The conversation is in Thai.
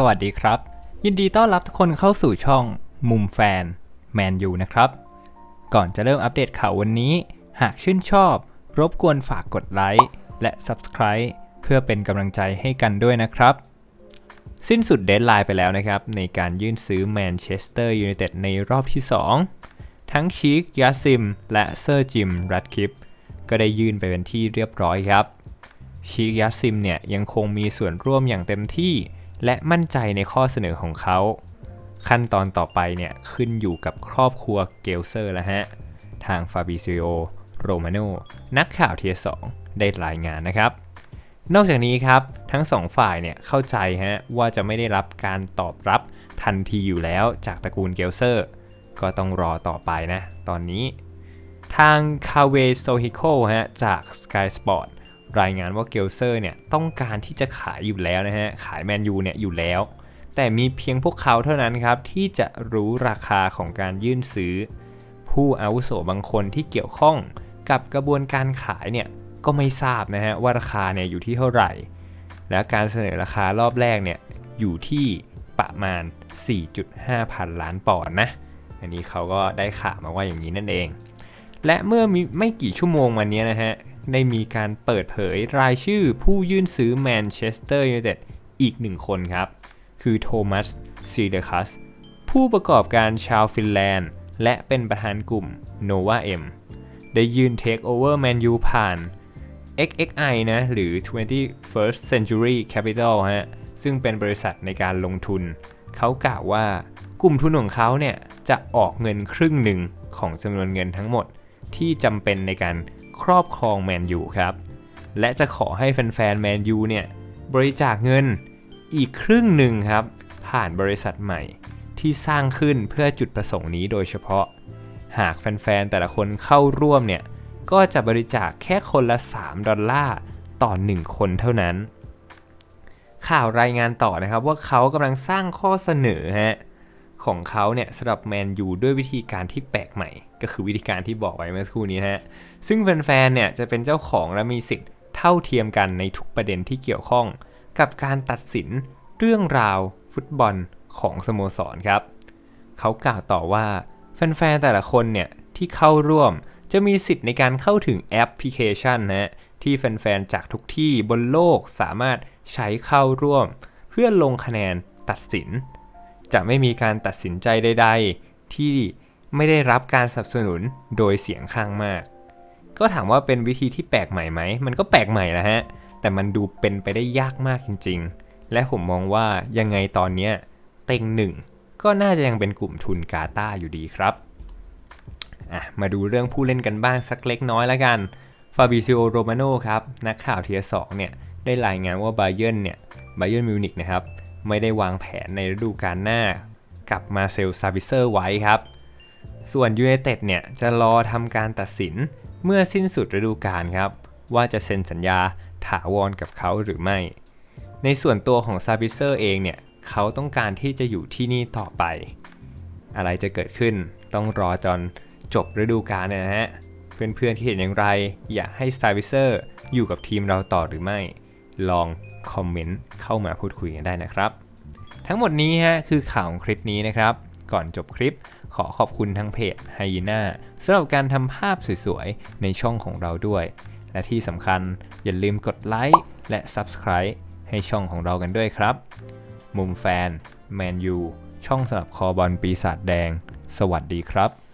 สวัสดีครับ ยินดีต้อนรับทุกคนเข้าสู่ช่อง มุมแฟนแมนยูนะครับ ก่อนจะเริ่มอัปเดตข่าววันนี้ หากชื่นชอบ รบกวนฝากกดไลค์และ Subscribe เพื่อเป็นกำลังใจให้กันด้วยนะครับ สิ้นสุดเดดไลน์ไปแล้วนะครับ ในการยื่นซื้อแมนเชสเตอร์ยูไนเต็ดในรอบที่ 2 ทั้งชีคยาซิม และเซอร์จิมรัดคิปก็ได้ยื่นไปเป็นที่เรียบร้อยครับชีคยัสซิมเนี่ยยังคงมีส่วนร่วมอย่างเต็มที่ และมั่นใจในข้อเสนอของเขา ขั้นตอนต่อไปเนี่ยขึ้นอยู่กับครอบครัวเกลเซอร์แล้วฮะ ทางฟาบิซิโอโรมาโนนักข่าวเทียสองได้รายงานนะครับ นอกจากนี้ครับ ทั้งสองฝ่ายเนี่ยเข้าใจฮะว่าจะไม่ได้รับการตอบรับทันทีอยู่แล้วจากตระกูลเกลเซอร์ ก็ต้องรอต่อไปนะ ตอนนี้ ทางคาเวโซฮิโคฮะจาก Sky Sport รายงานว่าเกลเซอร์เนี่ยต้องการที่จะขายอยู่แล้วนะฮะ ขายแมนยูเนี่ยอยู่แล้ว แต่มีเพียงพวกเขาเท่านั้นครับ ที่จะรู้ราคาของการยื่นซื้อ ผู้อาวุโสบางคนที่เกี่ยวข้องกับกระบวนการขายเนี่ยก็ไม่ทราบนะฮะว่าราคาเนี่ยอยู่ที่เท่าไหร่ และการเสนอราคารอบแรกเนี่ยอยู่ที่ประมาณ 4.5 พันล้านปอนด์นะ อันนี้เขาก็ได้ข่าวมาว่าอย่างนี้นั่นเอง และเมื่อมีไม่กี่ชั่วโมงมานี้นะฮะ ได้มีการเปิดเผยรายชื่อผู้ยื่นซื้อแมนเชสเตอร์ยูไนเต็ดอีกหนึ่งคนครับ คือโทมัสซีเดคัสผู้ประกอบการชาวฟินแลนด์ และเป็นประธานกลุ่ม Nova M ได้ยื่น Take Over Man U ผ่าน XXI นะหรือ 21st Century Capital ฮะซึ่งเป็นบริษัทในการลงทุน เขากล่าวว่ากลุ่มทุนของเขาเนี่ยจะออกเงินครึ่งหนึ่งของจำนวนเงินทั้งหมดที่จำเป็นในการ ครอบครองแมนยูครับ และจะขอให้แฟนๆแมนยูเนี่ยบริจาคเงินอีกครึ่งหนึ่งครับ ผ่านบริษัทใหม่ที่สร้างขึ้นเพื่อจุดประสงค์นี้โดยเฉพาะ หากแฟนๆแต่ละคนเข้าร่วมเนี่ยก็จะบริจาคแค่คนละ 3 ดอลลาร์ต่อ 1 คนเท่านั้น ข่าวรายงานต่อนะครับว่าเขากำลังสร้างข้อเสนอฮะ ของเขาเนี่ยสำหรับแมนยูด้วยวิธีการที่แปลกใหม่ ก็คือวิธีการที่บอกไว้เมื่อสักครู่นี้ฮะ ซึ่งแฟนๆเนี่ยจะเป็นเจ้าของและมีสิทธิ์เท่าเทียมกันในทุกประเด็นที่เกี่ยวข้อง กับการตัดสินเรื่องราวฟุตบอลของสโมสรครับ เขากล่าวต่อว่าแฟนๆแต่ละคนเนี่ยที่เข้าร่วมจะมีสิทธิ์ในการเข้าถึงแอปพลิเคชันนะที่แฟนๆจากทุกที่บนโลกสามารถใช้เข้าร่วม เพื่อลงคะแนนตัดสิน จะไม่มีการตัดสินใจใด ๆ ที่ไม่ได้รับการสนับสนุนโดยเสียงข้างมาก ก็ถามว่าเป็นวิธีที่แปลกใหม่ไหม มันก็แปลกใหม่แหละฮะ แต่มันดูเป็นไปได้ยากมากจริง ๆ และผมมองว่ายังไงตอนเนี้ยเต็งหนึ่งก็น่าจะยังเป็นกลุ่มทุนกาตาอยู่ดีครับอะมาดูเรื่องผู้เล่นกันบ้างสักเล็กน้อยแล้วกัน ฟาบิซิโอ โรมาโนครับ นักข่าวเทียสองเนี่ย ได้รายงานว่าไบเยนเนี่ยไบเยนมิวนิกนะครับ ไม่ได้วางแผนในฤดูกาลหน้ากับมาเซลซาบิเซอร์ไว้ครับ ส่วนยูไนเต็ดเนี่ยจะรอทำการตัดสินเมื่อสิ้นสุดฤดูกาลครับ ว่าจะเซ็นสัญญาถาวรกับเขาหรือไม่ ในส่วนตัวของซาบิเซอร์เองเนี่ยเขาต้องการที่จะอยู่ที่นี่ต่อไป อะไรจะเกิดขึ้นต้องรอจนจบฤดูกาลนะฮะ เพื่อนๆที่เห็นอย่างไร อยากให้สตาร์วิเซอร์อยู่กับทีมเราต่อหรือไม่ ลองคอมเมนต์เข้ามาพูดคุยกันได้นะครับ ทั้งหมดนี้ฮะคือข่าวของคลิปนี้นะครับ ก่อนจบคลิปขอขอบคุณทางเพจไฮยีน่าสำหรับการทำภาพสวยๆ ในช่องของเราด้วย และที่สำคัญอย่าลืมกดไลค์และ Subscribe ให้ช่องของเรากันด้วยครับ มุมแฟน แมนยู ช่องสำหรับคอบอลปีศาจแดง สวัสดีครับ